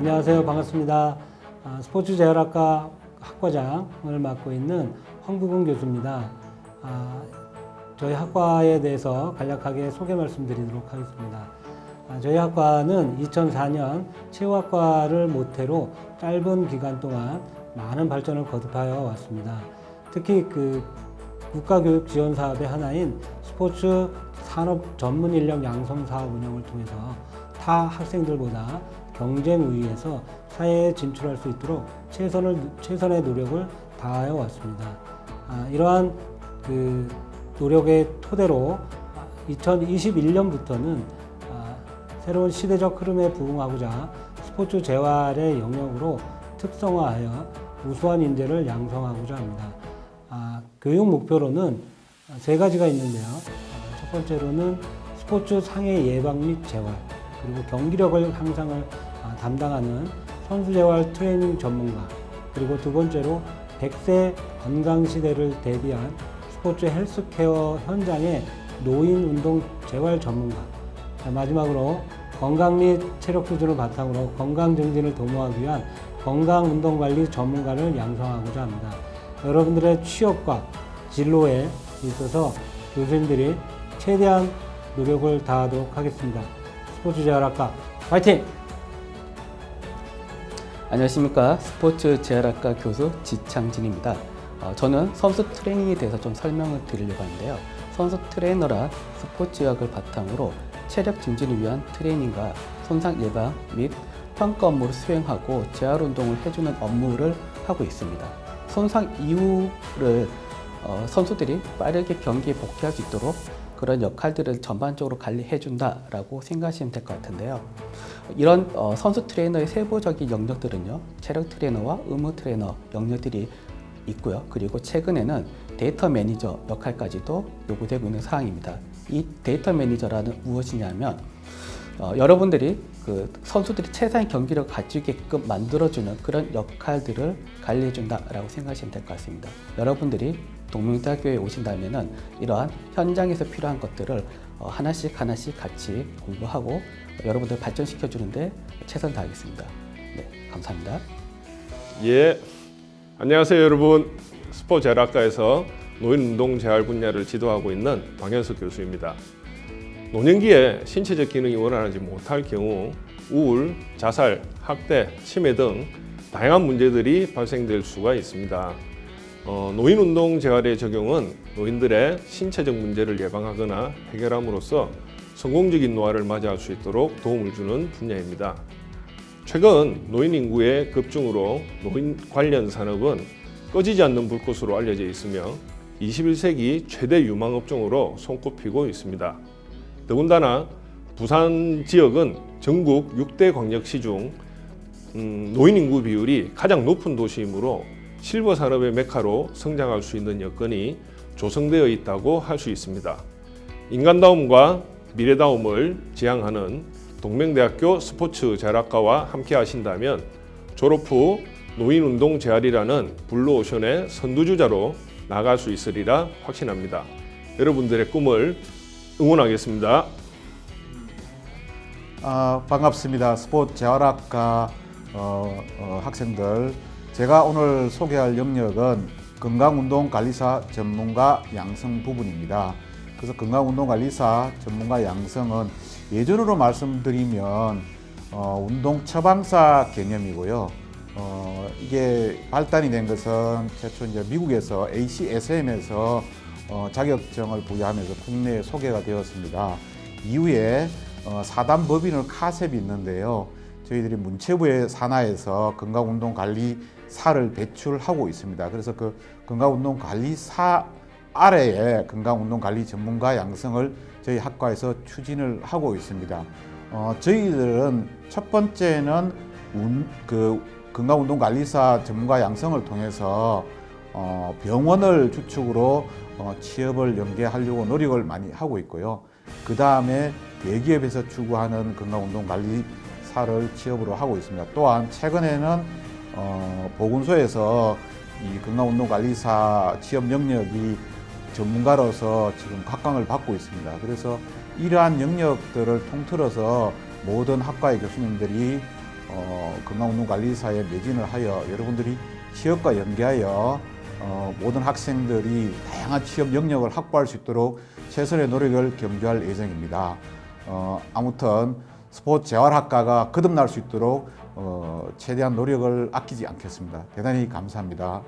안녕하세요. 반갑습니다. 아, 스포츠 재활학과 학과장을 맡고 있는 황부근 교수입니다. 아, 저희 학과에 대해서 간략하게 소개 말씀드리도록 하겠습니다. 아, 저희 학과는 2004년 체육학과를 모태로 짧은 기간 동안 많은 발전을 거듭하여 왔습니다. 특히 그 국가교육 지원 사업의 하나인 스포츠 산업 전문 인력 양성 사업 운영을 통해서 타 학생들보다 경쟁 우위에서 사회에 진출할 수 있도록 최선을 최선의 노력을 다하여 왔습니다. 아, 이러한 그 노력의 토대로 2021년부터는 아, 새로운 시대적 흐름에 부응하고자 스포츠 재활의 영역으로 특성화하여 우수한 인재를 양성하고자 합니다. 아, 교육 목표로는 세 가지가 있는데요. 아, 첫 번째로는 스포츠 상해 예방 및 재활, 그리고 경기력을 향상을 아, 담당하는 선수 재활 트레이닝 전문가, 그리고 두 번째로 100세 건강 시대를 대비한 스포츠 헬스케어 현장의 노인 운동 재활 전문가, 자, 마지막으로 건강 및 체력 수준을 바탕으로 건강 증진을 도모하기 위한 건강 운동 관리 전문가를 양성하고자 합니다. 여러분들의 취업과 진로에 있어서 교수님들이 최대한 노력을 다하도록 하겠습니다. 스포츠 재활학과 파이팅! 안녕하십니까 스포츠 재활학과 교수 지창진입니다. 어, 저는 선수 트레이닝에 대해서 좀 설명을 드리려고 하는데요. 선수 트레이너라 스포츠학을 바탕으로 체력 증진을 위한 트레이닝과 손상 예방 및 평가 업무를 수행하고 재활 운동을 해주는 업무를 하고 있습니다. 손상 이후를 어, 선수들이 빠르게 경기에 복귀할 수 있도록 그런 역할들을 전반적으로 관리해 준다라고 생각하시면 될 것 같은데요. 이런 어, 선수 트레이너의 세부적인 영역들은요, 체력 트레이너와 의무 트레이너 영역들이 있고요. 그리고 최근에는 데이터 매니저 역할까지도 요구되고 있는 사항입니다. 이 데이터 매니저라는 무엇이냐면 어, 여러분들이 그 선수들이 최상의 경기력을 가지게끔 만들어주는 그런 역할들을 관리해준다라고 생각하시면 될 것 같습니다. 여러분들이 동명대학교에 오신다면은 이러한 현장에서 필요한 것들을 어, 하나씩 하나씩 같이 공부하고 여러분들 발전시켜 주는데 최선 다하겠습니다. 네, 감사합니다. 예, 안녕하세요 여러분. 스포츠 재활학과에서 노인 운동 재활 분야를 지도하고 있는 황현석 교수입니다. 노년기에 신체적 기능이 원활하지 못할 경우 우울, 자살, 학대, 치매 등 다양한 문제들이 발생될 수가 있습니다. 어, 노인운동 재활의 적용은 노인들의 신체적 문제를 예방하거나 해결함으로써 성공적인 노화를 맞이할 수 있도록 도움을 주는 분야입니다. 최근 노인 인구의 급증으로 노인 관련 산업은 꺼지지 않는 불꽃으로 알려져 있으며 21세기 최대 유망 업종으로 손꼽히고 있습니다. 더군다나 부산 지역은 전국 6대 광역시 중 음, 노인 인구 비율이 가장 높은 도시이므로 실버 산업의 메카로 성장할 수 있는 여건이 조성되어 있다고 할 수 있습니다. 인간다움과 미래다움을 지향하는 동명대학교 스포츠 재활학과와 함께 하신다면 졸업 후 노인운동 재활이라는 블루오션의 선두주자로 나갈 수 있으리라 확신합니다. 여러분들의 꿈을 응원하겠습니다. 아, 반갑습니다. 스포츠 재활학과 어, 어, 학생들. 제가 오늘 소개할 영역은 건강운동관리사 전문가 양성 부분입니다. 그래서 건강운동관리사 전문가 양성은 예전으로 말씀드리면 어, 운동 처방사 개념이고요. 어, 이게 발단이 된 것은 최초 이제 미국에서 ACSM에서 어, 자격증을 부여하면서 국내에 소개가 되었습니다. 이후에 어, 사단 법인을 카셉이 있는데요. 저희들이 문체부의 산하에서 건강운동관리사를 배출하고 있습니다. 그래서 그 건강운동관리사 아래에 건강운동관리 전문가 양성을 저희 학과에서 추진을 하고 있습니다. 어, 저희들은 첫 번째는 운, 그 건강운동관리사 전문가 양성을 통해서 어, 병원을 주축으로 어, 취업을 연계하려고 노력을 많이 하고 있고요. 그 다음에 대기업에서 추구하는 건강운동관리 사를 취업으로 하고 있습니다. 또한 최근에는 어, 보건소에서 이 건강운동관리사 취업 영역이 전문가로서 지금 각광을 받고 있습니다. 그래서 이러한 영역들을 통틀어서 모든 학과의 교수님들이 어, 건강운동관리사에 매진을 하여 여러분들이 취업과 연계하여 어, 모든 학생들이 다양한 취업 영역을 확보할 수 있도록 최선의 노력을 경주할 예정입니다. 어, 아무튼 스포츠 재활학과가 거듭날 수 있도록 어, 최대한 노력을 아끼지 않겠습니다. 대단히 감사합니다.